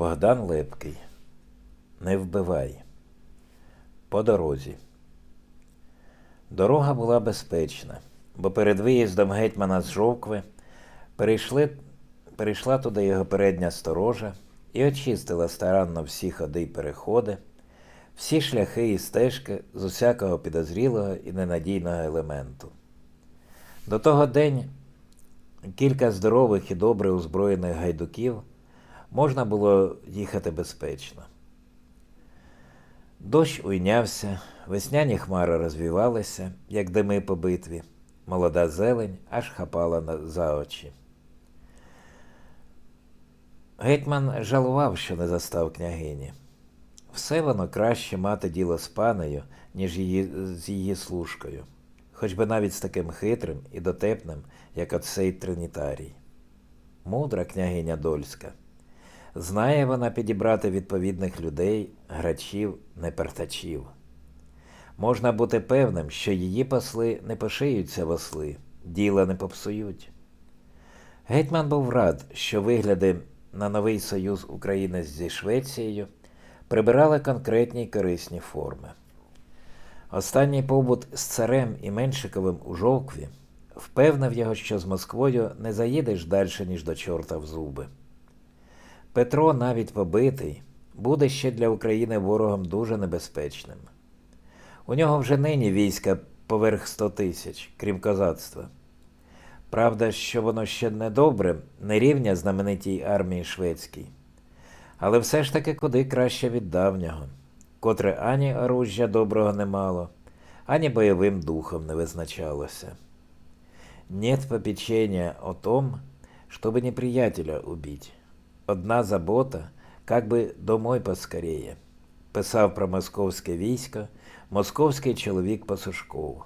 Богдан Лепкий. Не вбивай. По дорозі. Дорога була безпечна, бо перед виїздом гетьмана з Жовкви перейшли, перейшла туди його передня сторожа і очистила старанно всі ходи й переходи, всі шляхи і стежки з усякого підозрілого і ненадійного елементу. До того день кілька здорових і добре озброєних гайдуків можна було їхати безпечно. Дощ уйнявся, весняні хмари розвівалися, як дими по битві, молода зелень аж хапала за очі. Гетьман жалував, що не застав княгині. Все воно краще мати діло з панею, ніж її, з її служкою, хоч би навіть з таким хитрим і дотепним, як оцей тринітарій. Мудра княгиня Дольська. Знає вона підібрати відповідних людей, грачів, непертачів. Можна бути певним, що її посли не пошиються в осли, діла не попсують. Гетьман був рад, що вигляди на новий союз України зі Швецією прибирали конкретні корисні форми. Останній побут з царем і Меншиковим у Жовкві впевнив його, що з Москвою не заїдеш далі, ніж до чорта в зуби. Петро, навіть побитий, буде ще для України ворогом дуже небезпечним. У нього вже нині війська поверх 100 тисяч, крім козацтва. Правда, що воно ще не добре, не рівня знаменитій армії шведській. Але все ж таки куди краще від давнього, котре ані оружжя доброго не мало, ані бойовим духом не визначалося. Нет попечения о том, чтобы неприятеля убить. Одна забота, как би домой поскорее, писав про московське військо московський чоловік Пасушков.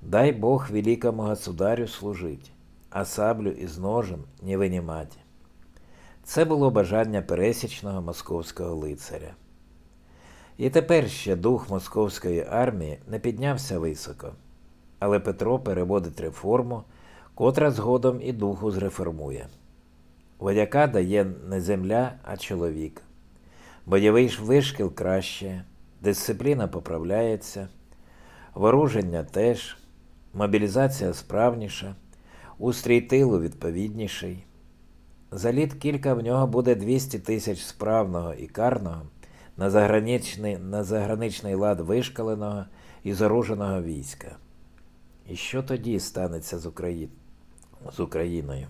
Дай Бог великому государю служить, а саблю із ножен не винімать. Це було бажання пересічного московського лицаря. І тепер ще дух московської армії не піднявся високо, але Петро переводить реформу, котра згодом і духу зреформує. Водяка дає не земля, а чоловік. Бойовий вишкіл краще, дисципліна поправляється, вооруження теж, мобілізація справніша, устрій тилу відповідніший. За літ кілька в нього буде 200 тисяч справного і карного на заграничний, на заграничний лад вишкаленого і заруженого війська. І що тоді станеться з, Украї... з Україною?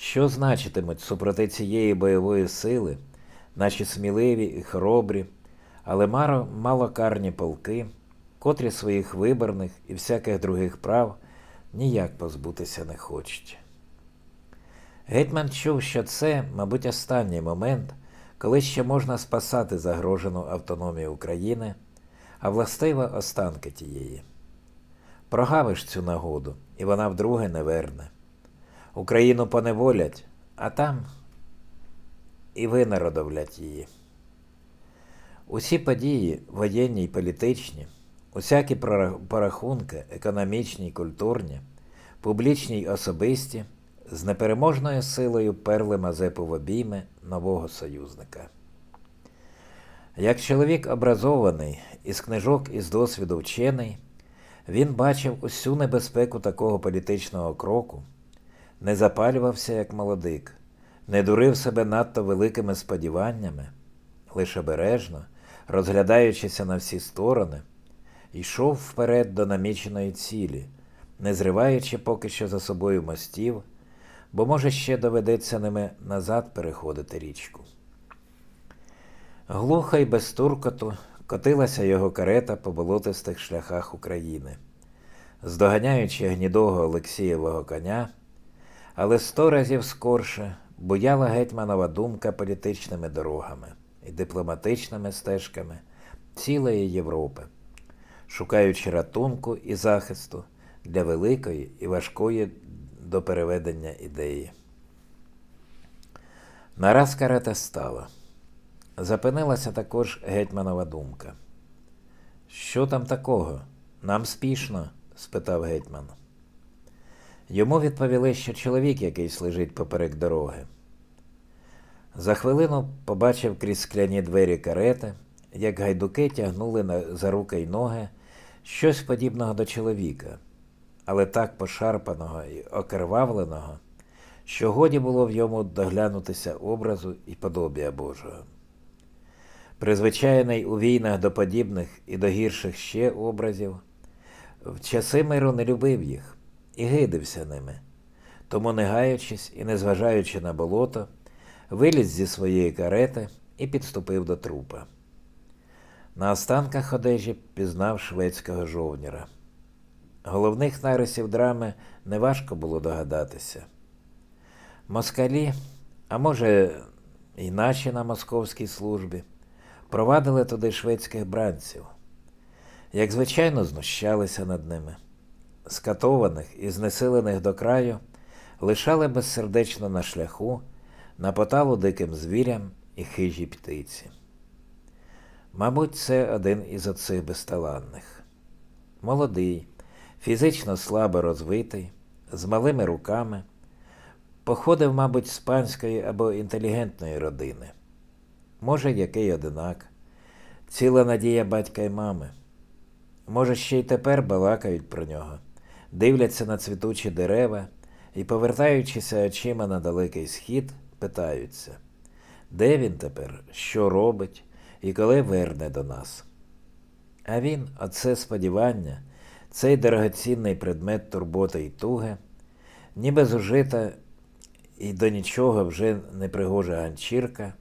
Що значитимуть супроти цієї бойової сили наші сміливі і хоробрі, але малокарні полки, котрі своїх виборних і всяких других прав ніяк позбутися не хочуть? Гетьман чув, що це, мабуть, останній момент, коли ще можна спасати загрожену автономію України, а властиво останки тієї. Прогавиш цю нагоду, і вона вдруге не верне. Україну поневолять, а там і винародовлять її. Усі події, воєнні й політичні, усякі порахунки, економічні й культурні, публічні й особисті, з непереможною силою перли Мазепу в обійми нового союзника. Як чоловік образований, із книжок і з досвіду вчений, він бачив усю небезпеку такого політичного кроку, не запалювався як молодик, не дурив себе надто великими сподіваннями, лише бережно, розглядаючися на всі сторони, йшов вперед до наміченої цілі, не зриваючи поки що за собою мостів, бо може ще доведеться ними назад переходити річку. Глухо й без туркоту котилася його карета по болотистих шляхах України, здоганяючи гнідого Олексієвого коня, але сто разів скорше буяла гетьманова думка політичними дорогами і дипломатичними стежками цілої Європи, шукаючи ратунку і захисту для великої і важкої до переведення ідеї. Нараз карета стала. Запинилася також гетьманова думка. Що там такого? Нам спішно? спитав гетьман. Йому відповіли, що чоловік якийсь лежить поперек дороги. За хвилину побачив крізь скляні двері карети, як гайдуки тягнули за руки й ноги щось подібного до чоловіка, але так пошарпаного і окервавленого, що годі було в йому доглянутися образу і подобія Божого. Призвичайний у війнах до подібних і до гірших ще образів, в часи миру не любив їх і гидився ними, тому, не гаючись і не зважаючи на болото, виліз зі своєї карети і підступив до трупа. На останках одежі пізнав шведського жовніра. Головних нарисів драми неважко було догадатися. Москалі, а може, і наші на московській службі, провадили туди шведських бранців. Як звичайно, знущалися над ними. Скатованих і знесилених до краю лишали безсердечно на шляху, на поталу диким звірям і хижі птиці. Мабуть, це один із оцих безталанних. Молодий, фізично слабо розвитий, з малими руками, походив, мабуть, з панської або інтелігентної родини. Може, який одинак, ціла надія батька й мами. Може, ще й тепер балакають про нього, дивляться на цвітучі дерева і, повертаючися очима на далекий схід, питаються, де він тепер, що робить і коли верне до нас. А він, оце сподівання, цей дорогоцінний предмет турботи і туги, ніби зужита і до нічого вже не пригожа ганчірка,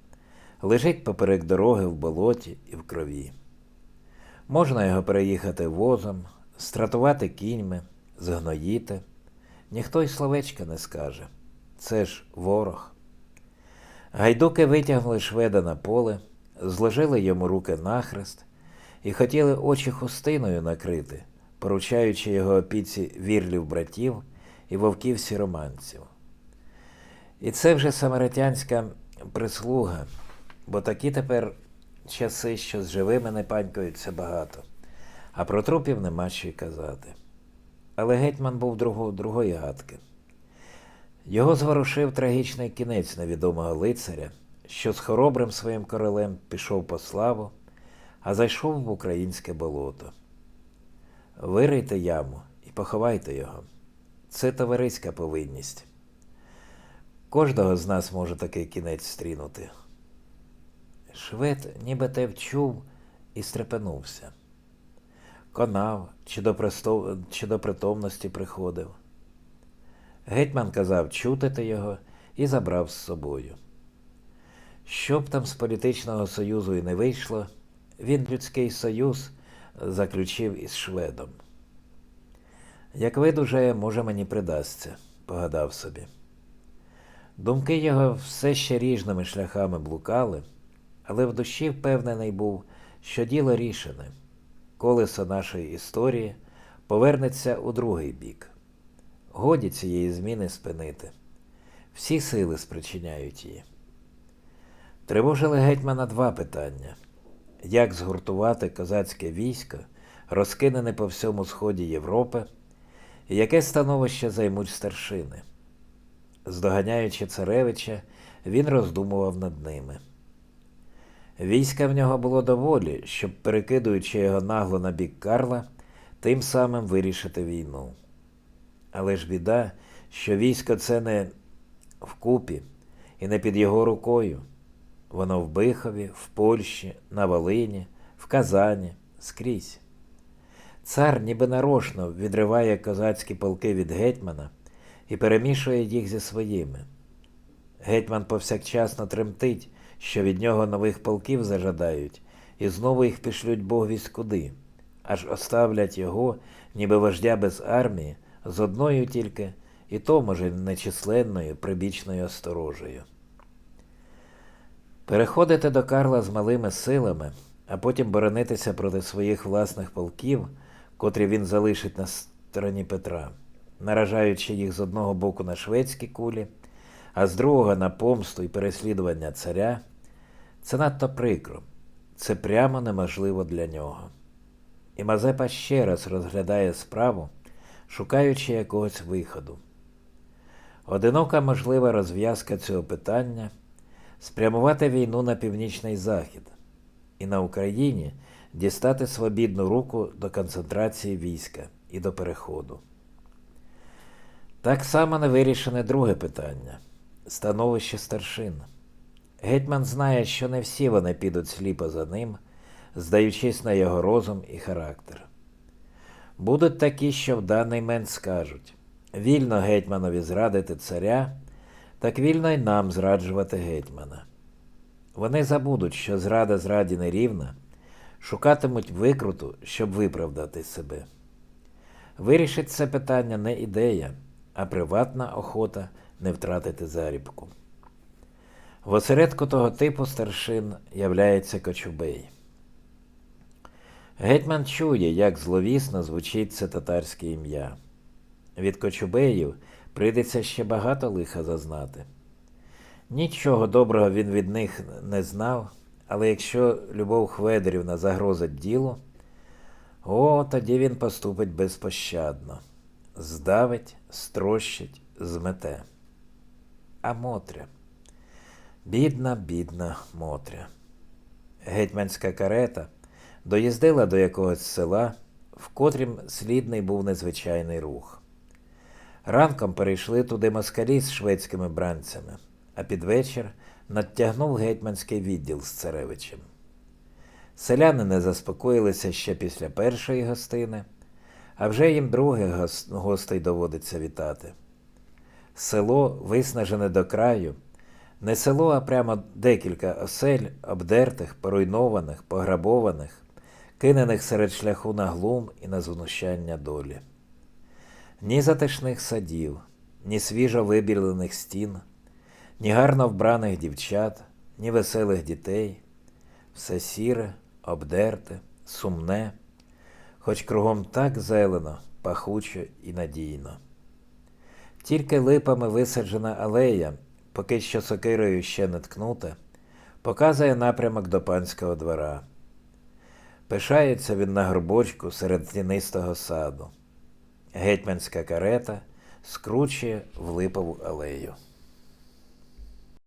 лежить поперек дороги в болоті і в крові. Можна його переїхати возом, стратувати кіньми, згноїти. Ніхто й словечка не скаже. Це ж ворог. Гайдуки витягнули шведа на поле, зложили йому руки нахрест і хотіли очі хустиною накрити, поручаючи його опіці вірлів братів і вовків сіроманців. І це вже самаритянська прислуга, бо такі тепер часи, що з живими не панькаються багато, а про трупів нема що й казати. Але гетьман був друго, другої гадки. Його зворушив трагічний кінець невідомого лицаря, що з хоробрим своїм королем пішов по славу, а зайшов в українське болото. Вирийте яму і поховайте його. Це товариська повинність. Кожного з нас може такий кінець стрінути. Швед ніби те вчув і стрепенувся. Конав чи до, престов... чи до притомності приходив. Гетьман казав чутити його і забрав з собою. Що б там з політичного союзу і не вийшло, він людський союз заключив із шведом. Як видужає, може, мені придасться, погадав собі. Думки його все ще ріжними шляхами блукали, але в душі впевнений був, що діло рішене, колесо нашої історії повернеться у другий бік. Годі цієї зміни спинити. Всі сили спричиняють її. Тривожили гетьмана два питання: як згуртувати козацьке військо, розкинене по всьому сході Європи, і яке становище займуть старшини. Здоганяючи царевича, він роздумував над ними. Війська в нього було доволі, щоб, перекидуючи його нагло на бік Карла, тим самим вирішити війну. Але ж біда, що військо це не вкупі і не під його рукою. Воно в Бихові, в Польщі, на Волині, в Казані, скрізь. Цар ніби нарочно відриває козацькі полки від гетьмана і перемішує їх зі своїми. Гетьман повсякчасно тремтить, що від нього нових полків зажадають, і знову їх пішлють Богвість куди, аж оставлять його, ніби вождя без армії, з одною тільки, і то, може, нечисленною прибічною осторожею. Переходити до Карла з малими силами, а потім боронитися проти своїх власних полків, котрі він залишить на стороні Петра, наражаючи їх з одного боку на шведські кулі, а з другого на помсту і переслідування царя, це надто прикро, це прямо неможливо для нього. І Мазепа ще раз розглядає справу, шукаючи якогось виходу. Одинока можлива розв'язка цього питання спрямувати війну на північний захід і на Україні дістати свобідну руку до концентрації війська і до переходу. Так само не вирішене друге питання становище старшин. Гетьман знає, що не всі вони підуть сліпо за ним, здаючись на його розум і характер. Будуть такі, що в даний момент скажуть вільно гетьманові зрадити царя, так вільно й нам зраджувати гетьмана. Вони забудуть, що зрада зраді не рівна, шукатимуть викруту, щоб виправдати себе. Вирішить це питання не ідея, а приватна охота не втратити зарібку. В осередку того типу старшин являється Кочубей. Гетьман чує, як зловісно звучить це татарське ім'я. Від Кочубеїв прийдеться ще багато лиха зазнати. Нічого доброго він від них не знав, але якщо Любов Хведерівна загрозить ділу, о, тоді він поступить безпощадно, здавить, строщить, змете. А Мотря. Бідна, бідна Мотря. Гетьманська карета доїздила до якогось села, в котрім слідний був незвичайний рух. Ранком перейшли туди москалі з шведськими бранцями, а під вечір надтягнув гетьманський відділ з царевичем. Селяни не заспокоїлися ще після першої гостини, а вже їм других гостей доводиться вітати. Село, виснажене до краю, не село, а прямо декілька осель, обдертих, поруйнованих, пограбованих, кинених серед шляху на глум і на знущання долі. Ні затишних садів, ні свіжо вибілених стін, ні гарно вбраних дівчат, ні веселих дітей, все сіре, обдерте, сумне, хоч кругом так зелено, пахуче і надійно. Тільки липами висаджена алея, поки що сокирою ще не ткнута, показує напрямок до панського двора. Пишається він на горбочку серед тінистого саду. Гетьманська карета скручує в липову алею.